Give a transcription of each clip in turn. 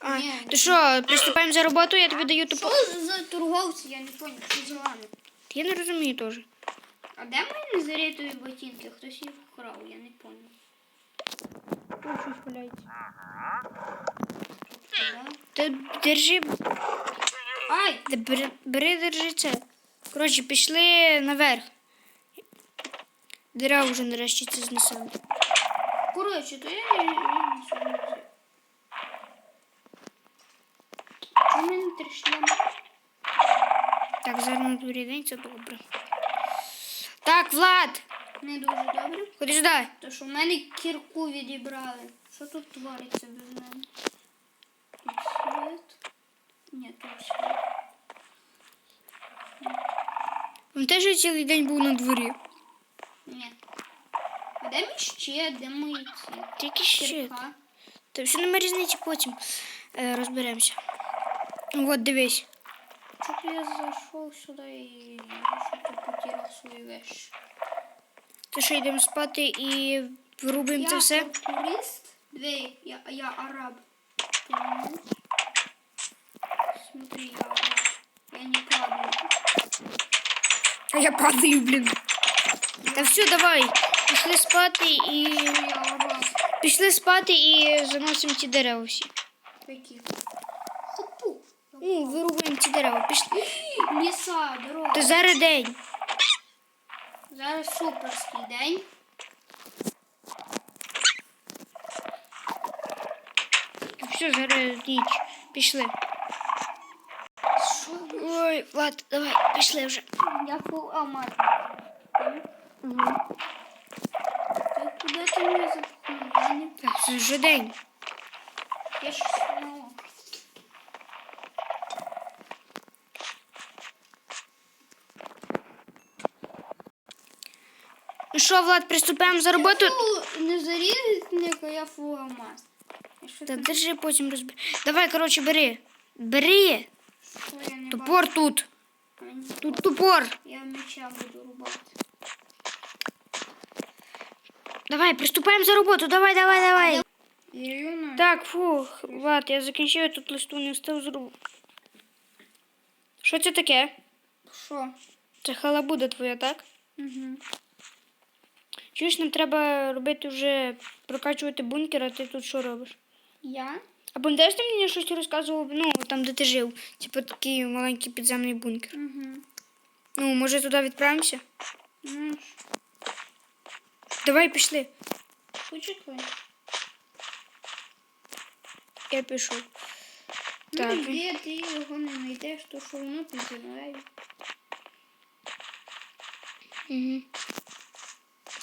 А, Ні. то що, приступаємо за роботу, я тобі даю тупо. Що за торговці? Я не поняв, що за вами. Я не розумію теж. А де мої незарітові ботинки? Хтось їх вкрав, я не поняв. Тут щось валяється. Да? Ти держи, Ай! Та бери, бери, держи це. Коротше, пішли наверх. Дира вже нарешті це знесемо. Коротше, то я, я, шлеми? Так, на день, це добре. Так, Влад, Не дуже добре. ходи сюди. То що в мене кірку відібрали. Що тут твориться без мене? Тут світ. Ні, тут світ. Він теж цілий день був на дворі. Ні. А де мій щит? Де мої ці? Тільки ще. Кірка? Та все нема різниці потім е, розберемося. От дивись. Чого я зайшов сюди і що-то потеряв свої вещи? То що йдемо спати і вирубуємо це я все. турист. Дві, я, я араб. Смотри, я араб. Я не падаю. А я падаю, блін. Та все, давай. Пішли спати і. Я араб. Пішли спати і заносимо ці дерева всі. Каких? Ну, вирубуємо ці дерева. Пішли. Ліса, дорога. То зараз день. Зараз суперський день. Все, зараз ніч. Пішли. Що? Ой, Влад, давай, пішли вже. Я фул амат. Угу. Ти куди ти мене запхнув? Я не... Це вже день. Я ж Ну що, Влад, приступаємо за роботу? Не зарізник, а я фул амат. Я що Та держи, потім розбери. Давай, коротше, бери. Бери. Топор тут. Тут топор. Я меча буду рубати. Давай, приступаємо за роботу. Давай, давай, давай. Ірина. Так, фух, Влад, я закінчив, я тут листу не встиг зробити. Що це таке? Що? Це халабуда твоя, так? Угу. Чуєш, нам треба робити вже прокачувати бункер, а ти тут що робиш? Я? А пам'ятаєш, ти мені щось розказував, ну, там, де ти жив? Типу такий маленький підземний бункер. Угу. Ну, може туди відправимося? Ну, Давай пішли. почекай. Я пішов. Так. Так. Ну, де ти його не знайдеш, то що воно під. Угу.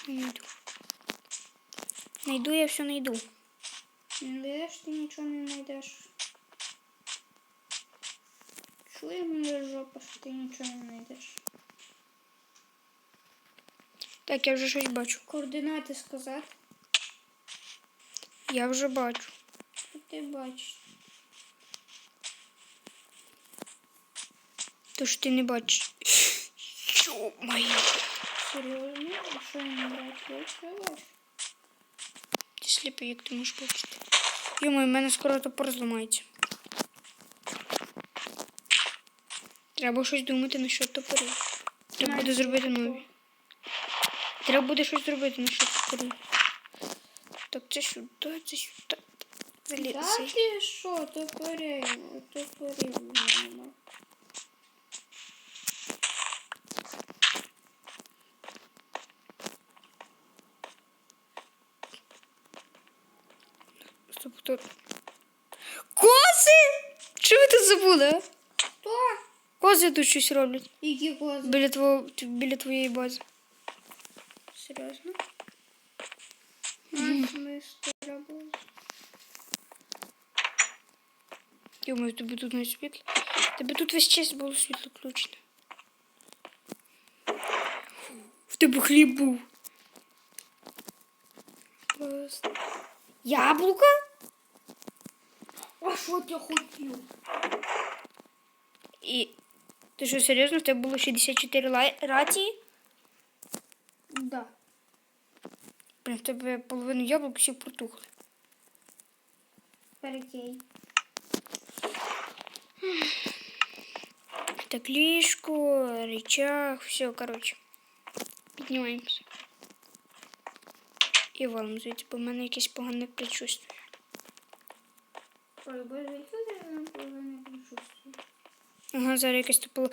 Найду. Найду я все найду. Не даєш, ти нічого не знайдеш. Чує мене жопа, що ти нічого не знайдеш. Так, я вже щось бачу. Координати сказати, Я вже бачу. що ти бачиш. То що ти не бачиш. Що моє? Серйозно? А я не бачу? Я бачу. Ти сліпий, як ти можеш бачити. Йому, в мене скоро топор зламається. Треба щось думати насчет топорів. Треба буде зробити нові. Треба буде щось зробити насчет топорів. Так, це сюди, це сюди. Залізи. Так і що, топорів, топорів нема. Стоп, хто? Кози! Що ви тут забули? а? Хто? Кози тут щось роблять. Які кози? Біля, твого, біля твоєї бази. Серйозно? Mm. Ми спробували. Йому, тебе тут не світло. Тебе тут весь час було світло включено. В тебе хліб був. Просто. Яблука? Вот я хотів? І. Ти що, серйозно? В тебе було 64 лай... рації? Да. Блін, в тебе половину яблук всі протухли. Перекей. Так, лишку, речах, все, короче. Піднімаємося. І валом звідти, бо в мене якесь погане предчувствие. Ой, боже, яке ти нам погане причувствує? Ага, зараз якась топила.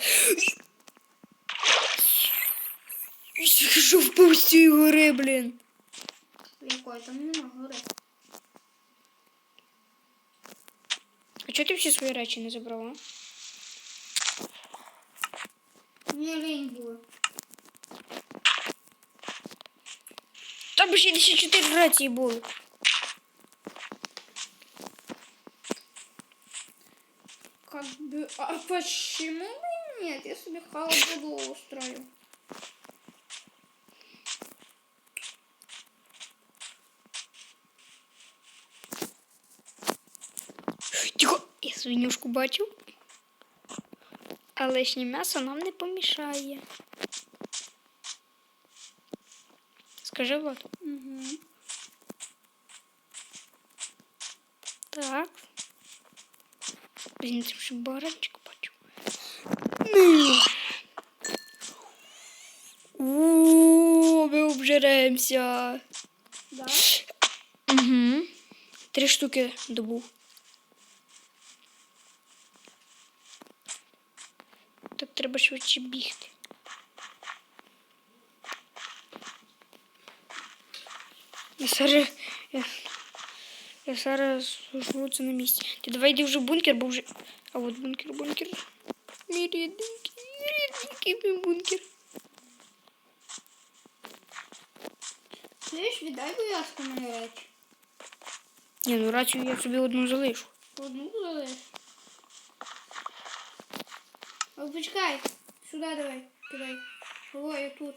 Що впав з цієї гори, блін. Якої? Там нема гори. А чого ти всі свої речі не забрала? Мені лінь було. Там ще 54 рації було. Бы, а почему бы нет? Я себе халабуду устрою. Тихо, я свинюшку бачу. А лишнє м'ясо нам не помішає. Скажи, Влад. Угу. Так. Блін, ще баранчик бачу. О, ми обжеремося. Да? Угу. Три штуки добув. Так треба швидше бігти. Я зараз. Я, зараз живу це на місці. Ти давай йди вже в бункер, бо вже. А от бункер, бункер. Мій рідненький, рідненький мій бункер. Чуєш, віддай, будь ласка, мої речі. Ні, ну рацію я собі одну залишу. Одну залиш. О, почекай. Сюди давай, кидай. О, я тут.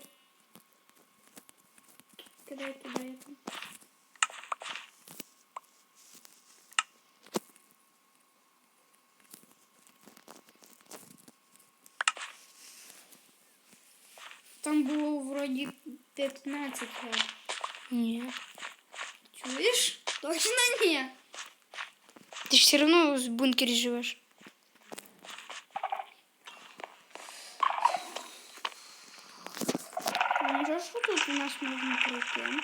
Кидай туди, я там. Там було вроді 15 грам. Ні. Чуєш? Точно ні. Ти ж все одно в бункері живеш. Може, що тут у нас можна пройти?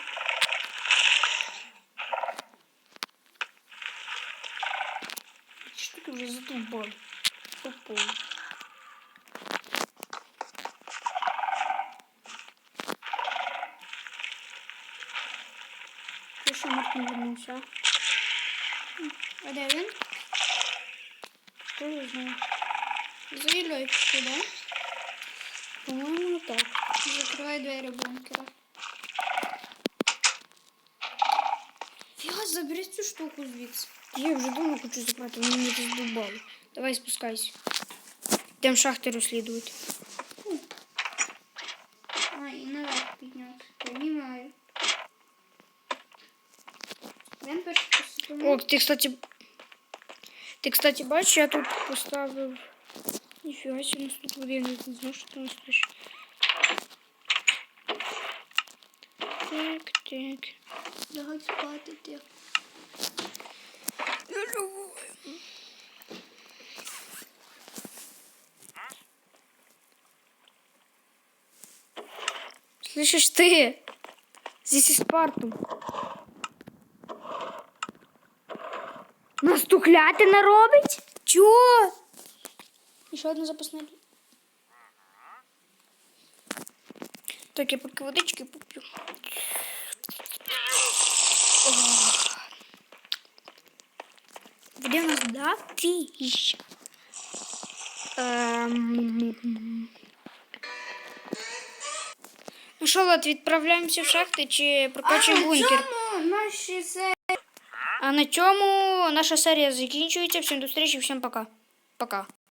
Ці штуки вже задовбали. Попов. Ти що Марк не вернувся? А де він? Хто його знає? За Іллею сюди. По-моєму, так. Закривай двері бункера. Фіга, забери цю штуку звідси. Я вже давно хочу забрати, вони мене задовбали. Давай спускайся. Йдемо шахти розслідувати. А, і наверх піднявся. Понімаю. Він перше посипимо. О, ти, кстати, ти, кстати, бачиш, я тут поставив. Ніфіга себе, у нас тут води, я не знаю, що там стоїть. Так, так. Лягай спати ти. Слышишь ты? Здесь и Спарту. Нас туклятина робить? Чого? І ще одна запасна. лі- Так, я поки водички поп'ю. Ох. Води у нас дофіща. Ем... Ну що, Лот, відправляємося в шахти чи прокачуємо бункер? чому наші се... А на цьому наша серія закінчується. Всім до зустрічі, всім пока. Пока.